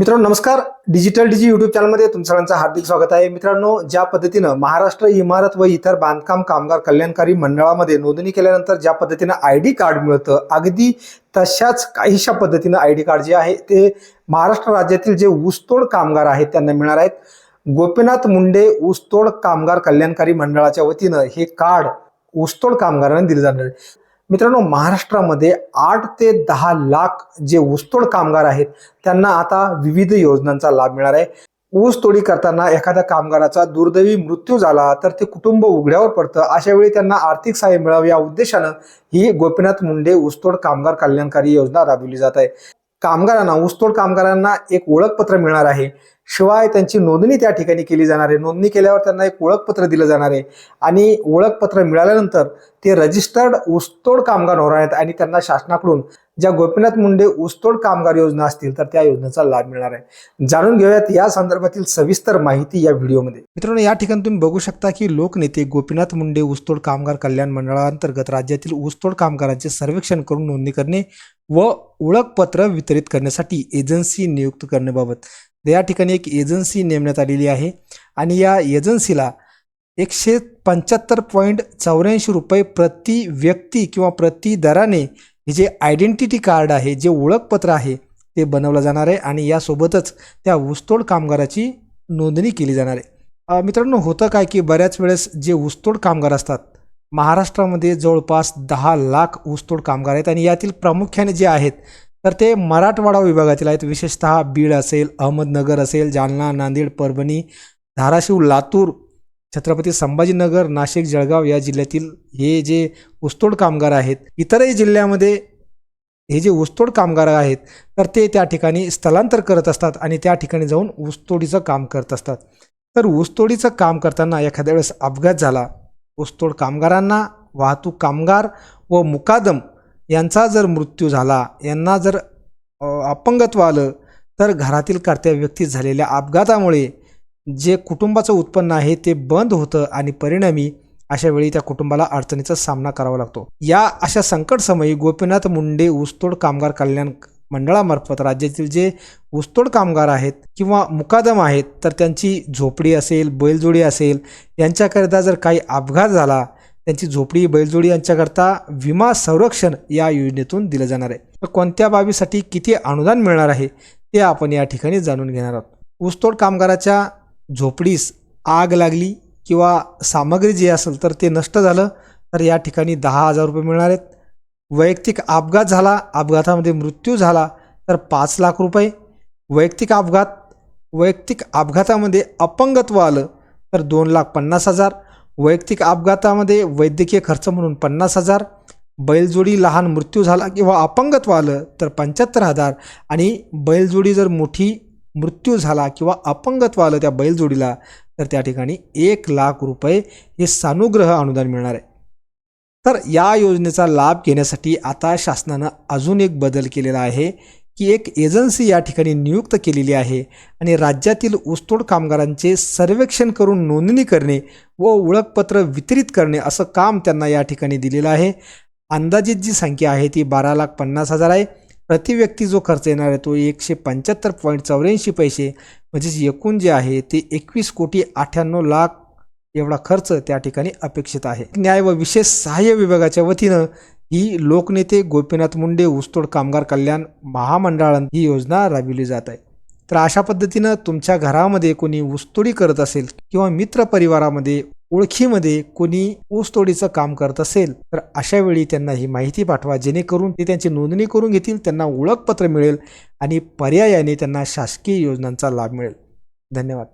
मित्रांनो नमस्कार. डिजिटल डिजी युट्यूब चॅनलमध्ये तुमचं सगळ्यांचं हार्दिक स्वागत आहे. मित्रांनो ज्या पद्धतीनं महाराष्ट्र इमारत व इतर बांधकाम कामगार कल्याणकारी मंडळामध्ये नोंदणी केल्यानंतर ज्या पद्धतीनं आय डी कार्ड मिळतं अगदी तशाच काहीशा पद्धतीनं आय डी कार्ड जे आहे ते महाराष्ट्र राज्यातील जे ऊसतोड कामगार आहेत त्यांना मिळणार आहेत. गोपीनाथ मुंडे ऊसतोड कामगार कल्याणकारी मंडळाच्या वतीनं हे कार्ड ऊसतोड कामगारांना दिले जाणार आहे. मित्रांनो महाराष्ट्रामध्ये आठ ते दहा लाख जे ऊसतोड कामगार आहेत त्यांना आता विविध योजनांचा लाभ मिळणार आहे. ऊस तोडी करताना एखाद्या कामगाराचा दुर्दैवी मृत्यू झाला तर ते कुटुंब उघड्यावर पडतं. अशा वेळी त्यांना आर्थिक सहाय्य मिळावं या उद्देशानं ही गोपीनाथ मुंडे ऊसतोड कामगार कल्याणकारी योजना राबवली जात आहे. कामगारांना ऊसतोड कामगारांना एक ओळखपत्र मिळणार आहे. शिवाय त्यांची नोंदणी त्या ठिकाणी केली जाणार आहे. नोंदणी केल्यावर त्यांना एक ओळखपत्र दिलं जाणार आहे. आणि ओळखपत्र मिळाल्यानंतर ते रजिस्टर्ड ऊसतोड कामगार होणार आहेत आणि त्यांना शासनाकडून ज्या गोपीनाथ मुंडे ऊसतोड कामगार योजना असतील तर त्या योजनेचा लाभ मिळणार आहे. जाणून घेऊयात या संदर्भातील सविस्तर माहिती या व्हिडिओमध्ये. मित्रांनो या ठिकाणी तुम्ही बघू शकता की लोकनेते गोपीनाथ मुंडे ऊसतोड कामगार कल्याण मंडळाअंतर्गत राज्यातील ऊसतोड कामगारांचे सर्वेक्षण करून नोंदणी करणे व ओळखपत्र वितरित करण्यासाठी एजन्सी नियुक्त करण्याबाबत. या ठिकाणी एक एजन्सी नेमण्यात आलेली आहे आणि या एजन्सीला एकशे पंच्याहत्तर पॉईंट चौऱ्याऐंशी रुपये प्रति व्यक्ती किंवा प्रति दराने हे जे आयडेंटिटी कार्ड आहे जे ओळखपत्र आहे ते बनवलं जाणार आहे आणि यासोबतच त्या ऊसतोड कामगाराची नोंदणी केली जाणार आहे. मित्रांनो होतं काय की बऱ्याच वेळेस जे ऊसतोड कामगार असतात महाराष्ट्रामध्ये जवळपास दहा लाख ऊसतोड कामगार आहेत आणि यातील प्रामुख्याने जे आहेत तर ते मराठवाडा विभागातील आहेत. विशेषतः बीड असेल अहमदनगर असेल जालना नांदेड परभणी धाराशिव लातूर छत्रपती संभाजीनगर नाशिक जळगाव या जिल्ह्यातील हे जे ऊसतोड कामगार आहेत इतरही जिल्ह्यामध्ये हे जे ऊसतोड कामगार आहेत तर ते त्या ठिकाणी स्थलांतर करत असतात आणि त्या ठिकाणी जाऊन ऊसतोडीचं काम करत असतात. तर ऊसतोडीचं काम करताना एखाद्या वेळेस अपघात झाला ऊसतोड कामगारांना वाहतूक कामगार व मुकादम यांचा जर मृत्यू झाला यांना जर अपंगत्व आलं तर घरातील कर्त्या व्यक्ती झालेल्या अपघातामुळे जे कुटुंबाचं उत्पन्न आहे ते बंद होतं आणि परिणामी अशा वेळी त्या कुटुंबाला अडचणीचा सामना करावा लागतो. या अशा संकटसमयी गोपीनाथ मुंडे ऊसतोड कामगार कल्याण मंडळामार्फत राज्यातील जे ऊसतोड कामगार आहेत किंवा मुकादम आहेत तर त्यांची झोपडी असेल बैलजोडी असेल यांच्याकरिता जर काही अपघात झाला त्यांची झोपडी बैलजोडी यांच्याकरता विमा संरक्षण या योजनेतून दिलं जाणार आहे. तर कोणत्या बाबीसाठी किती अनुदान मिळणार आहे ते आपण या ठिकाणी जाणून घेणार आहोत. ऊसतोड कामगाराच्या झोपडीस आग लागली किंवा सामग्री जी असेल तर ते नष्ट झालं तर या ठिकाणी दहा हजार रुपये मिळणार आहेत. वैयक्तिक अपघात झाला अपघातामध्ये मृत्यू झाला तर पाच लाख रुपये. वैयक्तिक अपघात वैयक्तिक अपघातामध्ये अपंगत्व आलं तर दोन लाख पन्नास हजार. वैयक्तिक अपघातामध्ये वैद्यकीय खर्च म्हणून पन्नास हजार. बैलजोडी लहान मृत्यू झाला किंवा अपंगत्व आलं तर पंच्याहत्तर हजार. आणि बैलजोडी जर मोठी मृत्यू झाला किंवा अपंगत्व आलं त्या बैलजोडीला तर त्या ठिकाणी एक लाख रुपये हे सानुग्रह अनुदान मिळणार आहे. तर या योजनेचा लाभ घेण्यासाठी आता शासनानं अजून एक बदल केलेला आहे की एक एजन्सी या ठिकाणी नियुक्त केलेली आहे आणि राज्यातील ऊसतोड कामगारांचे सर्वेक्षण करून नोंदणी करणे व ओळखपत्र वितरित करणे असं काम त्यांना या ठिकाणी दिलेलं आहे. अंदाजित जी संख्या आहे ती बारा लाख पन्नास हजार आहे. प्रति व्यक्ती जो खर्च येणार आहे तो एकशे पंच्याहत्तर पॉईंट चौऱ्याऐंशी पैसे म्हणजेच एकूण जे आहे ते एकवीस कोटी अठ्ठ्याण्णव लाख एवढा खर्च त्या ठिकाणी अपेक्षित आहे. न्याय व विशेष सहाय्य विभागाच्या वतीनं ही लोकनेते गोपीनाथ मुंडे ऊसतोड कामगार कल्याण महामंडळानं ही योजना राबविली जात आहे. तर अशा पद्धतीनं तुमच्या घरामध्ये कोणी ऊसतोडी करत असेल किंवा मित्र परिवारामध्ये ओळखीमध्ये कोणी ऊसतोडीचं काम करत असेल तर अशा वेळी त्यांना ही माहिती पाठवा जेणेकरून ते त्यांची नोंदणी करून घेतील त्यांना ओळखपत्र मिळेल आणि पर्यायाने त्यांना शासकीय योजनांचा लाभ मिळेल. धन्यवाद.